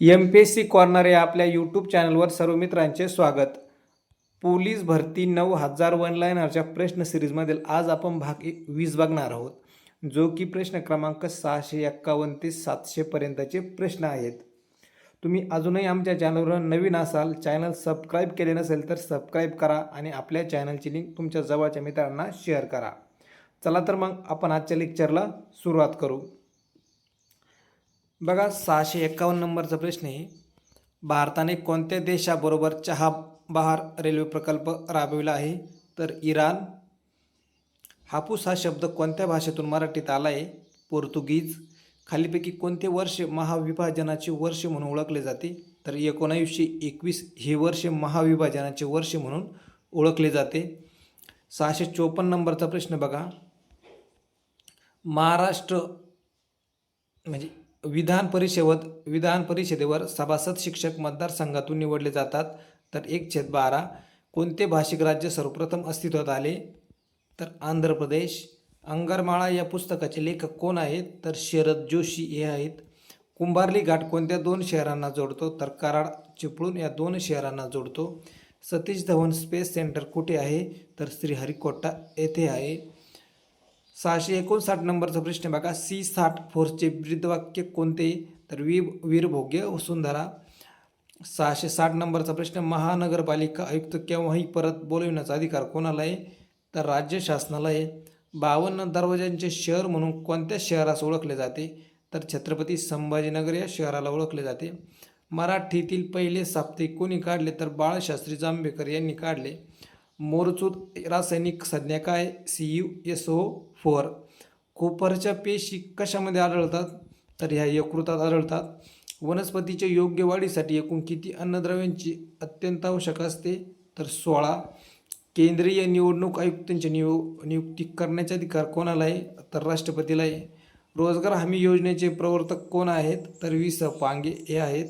M P S C corner या आपल्या YouTube चॅनलवर सर्व मित्रांचे स्वागत. पोलीस भरती नऊ हजार वन लाईनरच्या प्रश्न सिरीजमधील आज आपण भाग ए- वीस बघणार आहोत. जो की प्रश्न क्रमांक सहाशे एक्कावन्न ते सातशेपर्यंतचे प्रश्न आहेत. तुम्ही अजूनही आमच्या चॅनलवर नवीन असाल चॅनल सबस्क्राईब केले नसेल तर सबस्क्राईब करा आणि आपल्या चॅनलची लिंक तुमच्या जवळच्या मित्रांना शेअर करा. चला तर मग आपण आजच्या लेक्चरला सुरुवात करू. बघा सहाशे एक्कावन्न नंबरचा प्रश्न आहे. भारताने कोणत्या देशाबरोबर चहा बहार रेल्वे प्रकल्प राबविला आहे? तर इराण. हापूस हा शब्द कोणत्या भाषेतून मराठीत आला आहे पोर्तुगीज. खालीपैकी कोणते वर्ष महाविभाजनाचे वर्ष म्हणून ओळखले जाते? तर एकोणावीसशे एकवीस हे वर्ष महाविभाजनाचे वर्ष म्हणून ओळखले जाते. सहाशे चोपन्न नंबरचा प्रश्न बघा. महाराष्ट्र म्हणजे विधान परिषद विधान परिषदेवर सभासद शिक्षक मतदारसंघातून निवडले जातात. तर एक छेद बारा. कोणते भाषिक राज्य सर्वप्रथम अस्तित्वात आले? तर आंध्र प्रदेश. अंगरमाळा या पुस्तकाचे लेखक कोण आहेत? तर शरद जोशी हे आहेत. कुंभारली घाट कोणत्या दोन शहरांना जोडतो? तर कराड चिपळूण या दोन शहरांना जोडतो. सतीश धवन स्पेस सेंटर कुठे आहे? तर श्रीहरिकोटा येथे आहे. सहाशे एकोणसाठ नंबरचा प्रश्न बघा. सी साठ फोर्सचे ब्रीदवाक्य कोणते? तर वी वीरभोग्य वसुंधरा. सहाशे साठ नंबरचा प्रश्न महानगरपालिका आयुक्त केव्हाही परत बोलविण्याचा अधिकार कोणाला आहे तर राज्य शासनाला आहे बावन्न दरवाजांचे शहर म्हणून कोणत्या शहरास ओळखले जाते? तर छत्रपती संभाजीनगर या शहराला ओळखले जाते. मराठीतील पहिले साप्ताहिक कोणी काढले? तर बाळशास्त्री जांभेकर यांनी काढले. मोरचूत रासायनिक संज्ञा काय? C U S O four कोपरच्या पेशी कशामध्ये आढळतात? तर ह्या यकृतात आढळतात. वनस्पतीच्या योग्य वाढीसाठी एकूण किती अन्नद्रव्यांची अत्यंत आवश्यक असते? तर सोळा. केंद्रीय निवडणूक आयुक्तांची निव नियुक्ती करण्याचे अधिकार कोणाला आहे? तर राष्ट्रपतीला आहे. रोजगार हमी योजनेचे प्रवर्तक कोण आहेत? तर वि स पांगे हे आहेत.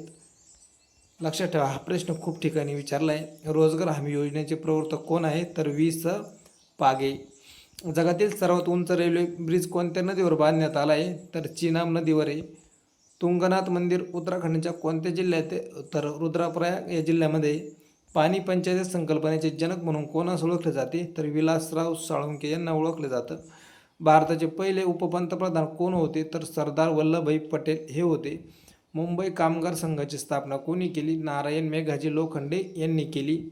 लक्षात ठेवा हा प्रश्न खूप ठिकाणी विचारला आहे रोजगार हमी योजनेचे प्रवर्तक कोण आहे? तर वी स. पागे. जगातील सर्वात उंच रेल्वे ब्रिज कोणत्या नदीवर बांधण्यात आला आहे तर चिनाब नदीवर आहे. तुंगनाथ मंदिर उत्तराखंडच्या कोणत्या जिल्ह्यात तर रुद्राप्रयाग या जिल्ह्यामध्ये पाणी पंचायत संकल्पनेचे जनक म्हणून कोणास ओळखले जाते? तर विलासराव साळुंके यांना ओळखले जातं. भारताचे पहिले उपपंतप्रधान कोण होते? तर सरदार वल्लभभाई पटेल हे होते. मुंबई कामगार संघाची स्थापना कोणी केली? नारायण मेघाजी लोखंडे यांनी केली.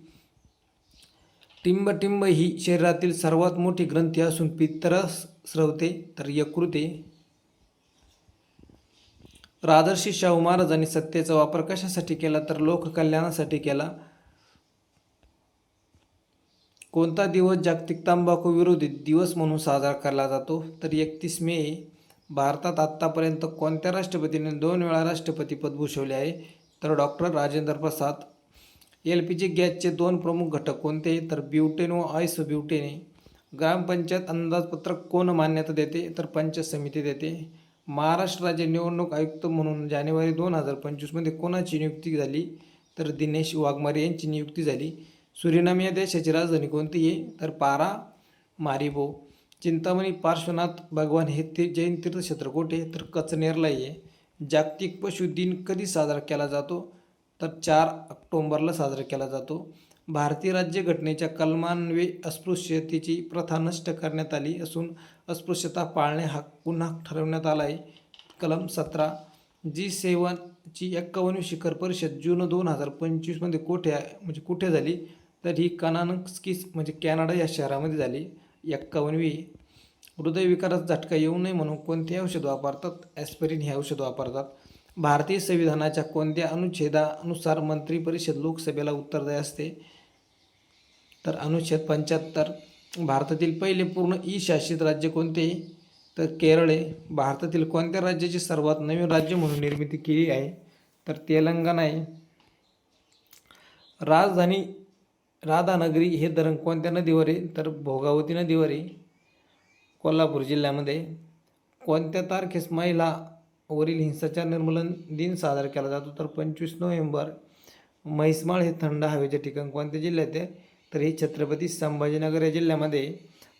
टिंबटिंब ही शरीरातील सर्वात मोठी ग्रंथी असून पित्तरस स्रवते तर यकृते. राजर्षी शाहू महाराजांनी सत्तेचा वापर कशासाठी केला? तर लोककल्याणासाठी केला. कोणता दिवस जागतिक तंबाखू विरोधी दिवस म्हणून साजरा केला जातो? तर एकतीस मे भारतात आत्तापर्यंत कोणत्या राष्ट्रपतीने दोन वेळा राष्ट्रपतीपद भूषवले आहे? तर doctor Rajendra Prasad L P G गॅसचे दोन प्रमुख घटक कोणते तर ब्युटेन व आयस ब्युटेन. ग्रामपंचायत अंदाजपत्रक कोण मान्यता देते? तर पंचायत समिती देते. महाराष्ट्र राज्य निवडणूक आयुक्त म्हणून जानेवारी दोन हजार पंचवीसमध्ये कोणाची नियुक्ती झाली? तर दिनेश वाघमारे यांची नियुक्ती झाली. सुरिनाम या देशाची राजधानी कोणती आहे? तर पारा मारिबो. चिंतामणी पार्श्वनाथ भगवान हे ते जैन तीर्थक्षेत्र कुठे तर कचनेरला आहे. जागतिक पशु दिन कधी साजरा केला जातो? तर चार ऑक्टोंबरला साजरा केला जातो. भारतीय राज्यघटनेच्या कलमान्वे अस्पृश्यतेची प्रथा नष्ट करण्यात आली असून अस्पृश्यता पाळणे हा पुन्हा ठरवण्यात आला आहे. कलम सतरा जी सेवनची एक्कावन्न शिखर परिषद जून दोन हजार पंचवीसमध्ये कोठे आहे म्हणजे कुठे झाली? तर ही कनानस्किस म्हणजे कॅनडा या शहरामध्ये झाली. एक्कावन्नवी. हृदयविकाराचा झटका येऊ नये म्हणून कोणते औषध वापरतात. ॲस्पिरिन हे औषध वापरतात. भारतीय संविधानाच्या कोणत्या अनुच्छेदानुसार मंत्री परिषद लोकसभेला उत्तरदायी असते? तर अनुच्छेद पंच्याहत्तर. भारतातील पहिले पूर्ण ई शासित राज्य कोणते? तर केरळ आहे. भारतातील कोणत्या राज्याची सर्वात नवीन राज्य म्हणून निर्मिती केली आहे? तर तेलंगणा आहे. राजधानी राधानगरी हे धरण कोणत्या नदीवर आहे? तर भोगावती नदीवर आहे. कोल्हापूर जिल्ह्यामध्ये. कोणत्या तारखेस महिला वरील हिंसाचार निर्मूलन दिन साजरा केला जातो? तर पंचवीस नोव्हेंबर म्हैसमाळ हे थंड हवेचे ठिकाण कोणत्या जिल्ह्यात आहे? तर हे छत्रपती संभाजीनगर या जिल्ह्यामध्ये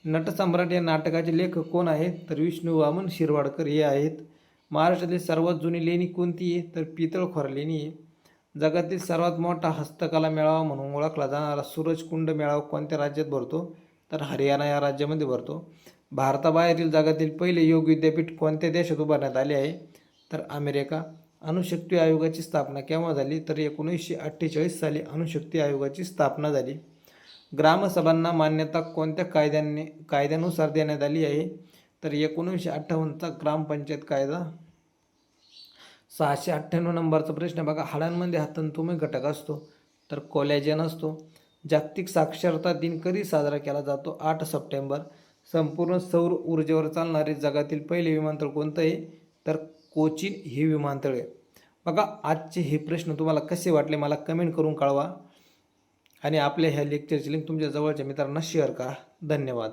नटसम्राट या नाटकाचे लेखक कोण आहेत? तर विष्णू वामन शिरवाडकर हे आहेत. महाराष्ट्रातील सर्वात जुनी लेणी कोणती आहे? तर पितळखोरा लेणी आहे. जगातील सर्वात मोठा हस्तकला मेळावा म्हणून ओळखला जाणारा सूरजकुंड मेळावा कोणत्या राज्यात भरतो? तर हरियाणा या राज्यामध्ये भरतो. भारताबाहेरील जगातील पहिले योग विद्यापीठ कोणत्या देशात उभारण्यात आले आहे? तर अमेरिका. अणुशक्ती आयोगाची स्थापना केव्हा झाली? तर एकोणीसशे अठ्ठेचाळीस साली अणुशक्ती आयोगाची स्थापना झाली. ग्रामसभांना मान्यता कोणत्या कायद्याने कायद्यानुसार देण्यात आली आहे? तर एकोणीसशे अठ्ठावन्नचा ग्रामपंचायत कायदा सहाशे अठ्ठ्याण्णव नंबरचा प्रश्न बघा हाडांमध्ये हा तंतुमय घटक असतो तर कोलॅजन असतो. जागतिक साक्षरता दिन कधी साजरा केला जातो? आठ सप्टेंबर. संपूर्ण सौर ऊर्जेवर चालणारे जगातील पहिले विमानतळ कोणतं आहे? तर कोचीन हे विमानतळ आहे. बघा आजचे हे प्रश्न तुम्हाला कसे वाटले मला कमेंट करून कळवा. आणि आपल्या ह्या लेक्चरची लिंक तुमच्या जवळच्या मित्रांना शेअर करा. धन्यवाद.